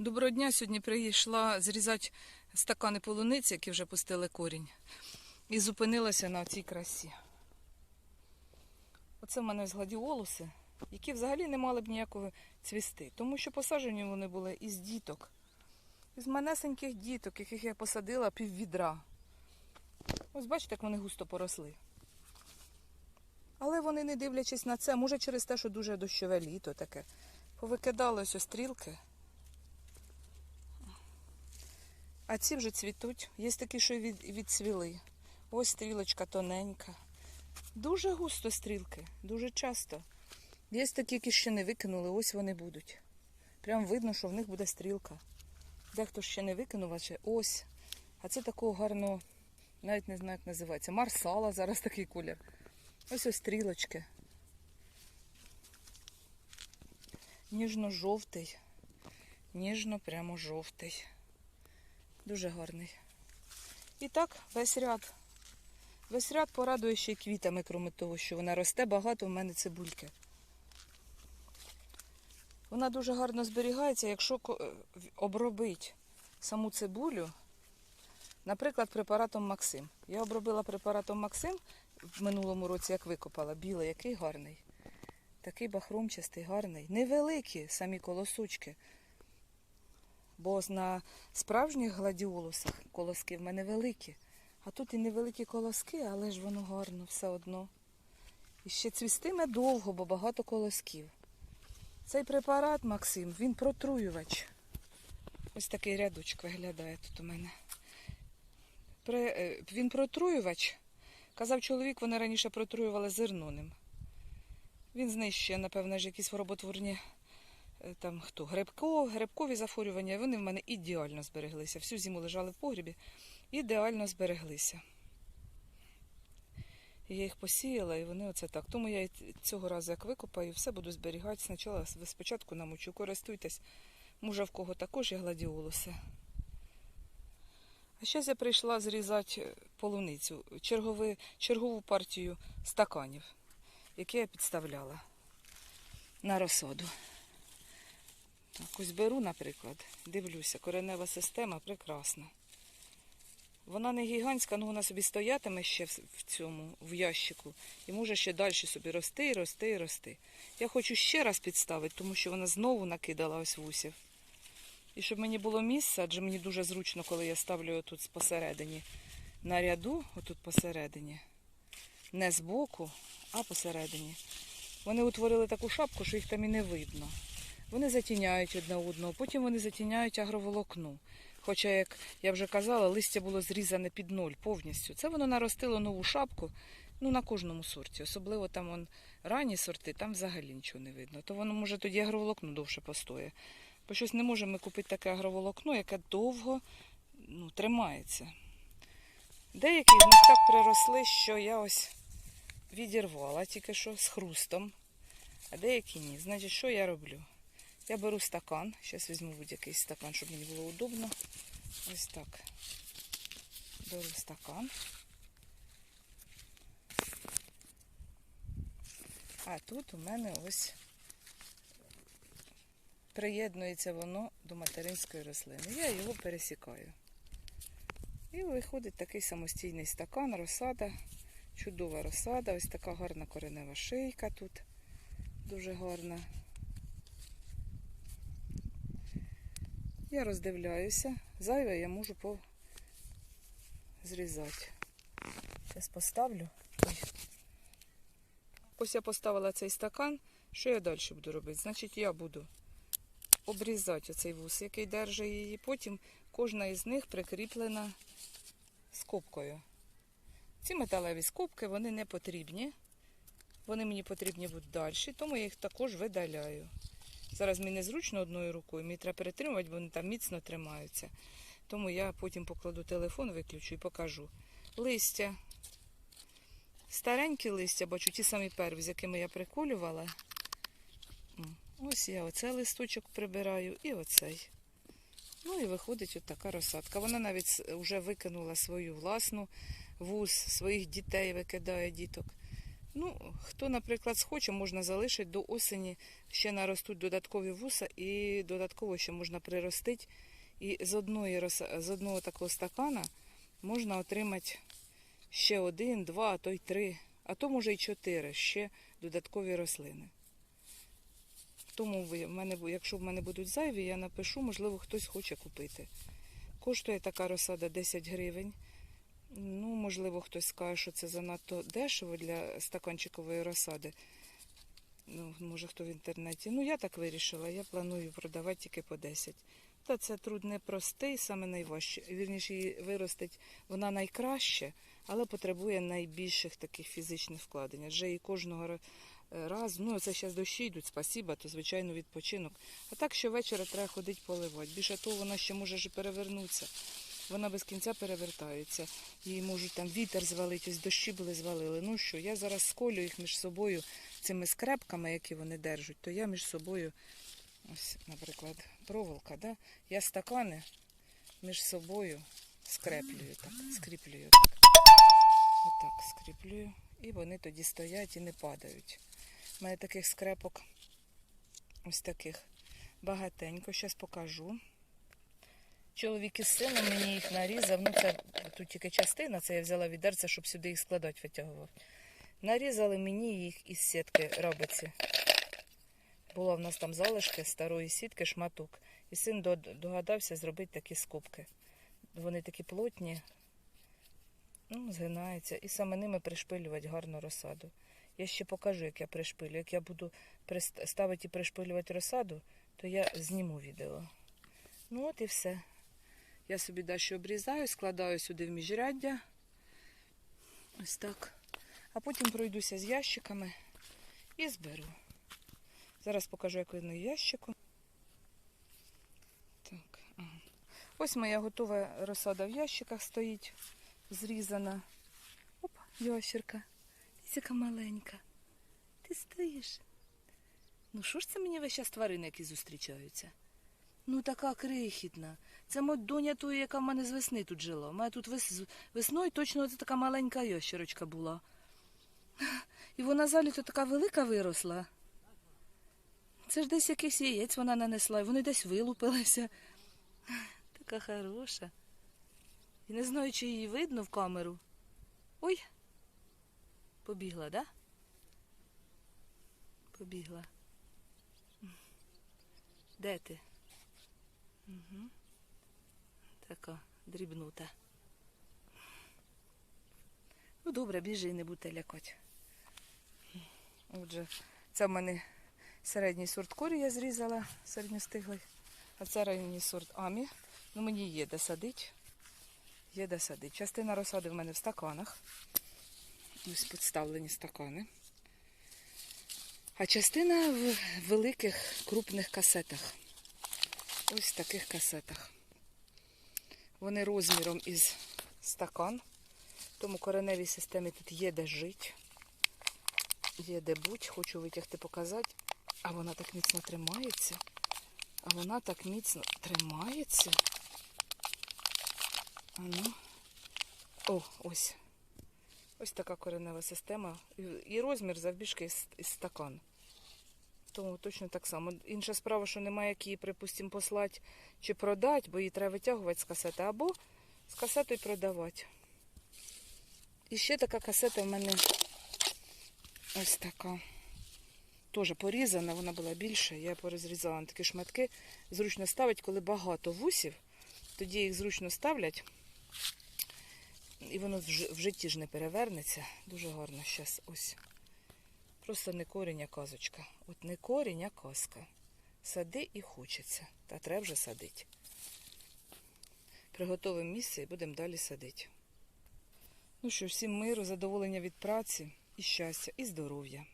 Доброго дня. Сьогодні прийшла зрізати стакани полуниці, які вже пустили корінь. І зупинилася на цій красі. Оце в мене ось гладіолуси, які взагалі не мали б ніякого цвісти. Тому що посаджені вони були із діток. Із манесеньких діток, яких я посадила пів відра. Ось бачите, як вони густо поросли. Але вони, не дивлячись на це, може через те, що дуже дощове літо таке, повикидали ось стрілки. А ці вже цвітуть. Є такі, що від, відцвіли. Ось стрілочка тоненька. Дуже густо стрілки, дуже часто. Є такі, які ще не викинули, ось вони будуть. Прям видно, що в них буде стрілка. Дехто ще не викинув, а ще ось. А це такого гарного, навіть не знаю, як називається. Марсала зараз такий колір. Ось ось стрілочки. Ніжно-жовтий. Ніжно прямо жовтий. Дуже гарний. І так, весь ряд. Весь ряд порадує ще й квітами, крім того, що вона росте, багато в мене цибульки. Вона дуже гарно зберігається, якщо е, обробить саму цибулю, наприклад, препаратом Максим. Я обробила препаратом Максим в минулому році, як викопала, білий, який гарний. Такий бахромчастий, гарний. Невеликі самі колосочки. Бо на справжніх гладіолусах колоски в мене великі. А тут і невеликі колоски, але ж воно гарно все одно. І ще цвістиме довго, бо багато колосків. Цей препарат, Максим, він протруювач. Ось такий рядочок виглядає тут у мене. Е, він протруювач. Казав чоловік, вони раніше протруювали зерноним. Він знищує, напевно, ж якісь хвороботворні е, там хто грибко, грибкові захворювання, вони в мене ідеально збереглися. Всю зиму лежали в погрібі, ідеально збереглися. Я їх посіяла, і вони оце так. Тому я цього разу, як викопаю, все буду зберігати. Спочатку, спочатку намочу, користуйтесь. Може, в кого також є гладіолуси. А зараз я прийшла зрізати е, полуницю, чергови, чергову партію стаканів, які я підставляла на розсаду. Так, беру, наприклад, дивлюся, коренева система прекрасна. Вона не гігантська, але вона собі стоятиме ще в цьому, в ящику, і може ще далі собі рости, рости, рости. Я хочу ще раз підставити, тому що вона знову накидала ось вусів. І щоб мені було місце, адже мені дуже зручно, коли я ставлю тут посередині на ряду, отут посередині, не збоку, а посередині. Вони утворили таку шапку, що їх там і не видно. Вони затіняють одне одного, потім вони затіняють агроволокно. Хоча, як я вже казала, листя було зрізане під ноль повністю. Це воно наростило нову шапку ну, на кожному сорті. Особливо там он, ранні сорти, там взагалі нічого не видно. То воно може тоді агроволокно довше постоє. Бо щось не можемо ми купити таке агроволокно, яке довго ну, тримається. Деякі з них так приросли, що я ось відірвала тільки що з хрустом, а деякі ні. Значить, що я роблю? Я беру стакан, зараз візьму будь-який стакан, щоб мені було удобно. Ось так. Беру стакан. А тут у мене ось приєднується воно до материнської рослини. Я його пересікаю. І виходить такий самостійний стакан, розсада, чудова розсада, ось така гарна коренева шийка тут, дуже гарна. Я роздивляюся, зайве я можу зрізати. Зараз поставлю. Ось я поставила цей стакан. Що я далі буду робити? Значить, я буду обрізати оцей вус, який держить її. Потім кожна із них прикріплена скобкою. Ці металеві скобки вони не потрібні. Вони мені потрібні будуть далі, тому я їх також видаляю. Зараз мені незручно одною рукою, мені треба перетримувати, бо вони там міцно тримаються. Тому я потім покладу телефон, виключу і покажу. Листя. Старенькі листя, бачу, ті самі перві, з якими я приколювала. Ось я оцей листочок прибираю і оцей. Ну і виходить от така розсадка. Вона навіть вже викинула свою власну вуз, своїх дітей викидає діток. Ну, хто, наприклад, схоче, можна залишити до осені, ще наростуть додаткові вуса і додатково ще можна приростити. І з, одної, з одного такого стакана можна отримати ще один, два, а то й три, а то може й чотири ще додаткові рослини. Тому в мене, якщо в мене будуть зайві, я напишу, можливо, хтось хоче купити. Коштує така розсада 10 гривень. Ну, можливо, хтось скаже, що це занадто дешево для стаканчикової розсади. Ну, може, хто в інтернеті. Ну, я так вирішила. Я планую продавати тільки по 10. Та це труд непростий, саме найважче. Вірніше, її виростить вона найкраще, але потребує найбільших таких фізичних вкладень. Адже і кожного разу, ну це зараз дощі йдуть, спасіба, то звичайно відпочинок. А так щовечора треба ходити поливати. Більше того, вона ще може перевернутися. Вона без кінця перевертається. Її можуть там вітер звалити, ось дощі були звалили. Ну що, я зараз сколю їх між собою цими скрепками, які вони держать, то я між собою, ось, наприклад, проволока, да? я стакани між собою скреплюю, так, скріплюю так. Отак скріплюю. І вони тоді стоять і не падають. У мене таких скрепок, ось таких багатенько. Зараз покажу. Чоловік із сином мені їх нарізав. Ну, це тут тільки частина, це я взяла відерце, щоб сюди їх складати, витягував. Нарізали мені їх із сітки рабиці. Була в нас там залишки старої сітки, шматок. І син догадався зробити такі скобки. Вони такі плотні, ну, згинаються. І саме ними пришпилювати гарну розсаду. Я ще покажу, як я пришпилю. Як я буду ставити і пришпилювати розсаду, то я зніму відео. Ну от і все. Я собі далі обрізаю, складаю сюди в міжряддя. Ось так. А потім пройдуся з ящиками і зберу. Зараз покажу, як видно ящику. Так. Ось моя готова розсада в ящиках стоїть, зрізана. Оп, ящерка. Ти маленька. Ти стоїш. Ну що ж це мені весь час тварини, які зустрічаються? Ну така крихітна. Це мо доня тої, яка в мене з весни тут жила. У мене тут вес... весною точно це така маленька ящерочка була. І вона за літо така велика виросла. Це ж десь якийсь яєць вона нанесла, і вони десь вилупилися. Така хороша. І не знаю, чи її видно в камеру. Ой. Побігла, да? Побігла. Де ти? Угу. Така дрібнута. Ну, добре, біжи, не будьте лякати. Отже, це в мене середній сорт корі я зрізала, середньостиглий. А це ранній сорт амі. Ну, мені є де садити. Є де садити. Частина розсади в мене в стаканах. Ось підставлені стакани. А частина в великих крупних касетах. Ось в таких касетах. Вони розміром із стакан. Тому кореневій системі тут є де жити. Є де будь. Хочу витягти, показати. А вона так міцно тримається. А вона так міцно тримається. А ну. О, ось. Ось така коренева система. І- розмір завбільшки із, із стакан. Тому точно так само. Інша справа, що немає як припустимо, послати чи продати, бо її треба витягувати з касети, або з касетою продавати. І ще така касета в мене ось така. Теж порізана, вона була більша. Я порозрізала на такі шматки. Зручно ставить, коли багато вусів, тоді їх зручно ставлять. І воно в житті ж не перевернеться. Дуже гарно зараз ось. Просто не корінь, а казочка. От не корінь, а казка. Сади і хочеться. Та треба вже садити. Приготовимо місце і будемо далі садити. Ну що, всім миру, задоволення від праці і щастя, і здоров'я.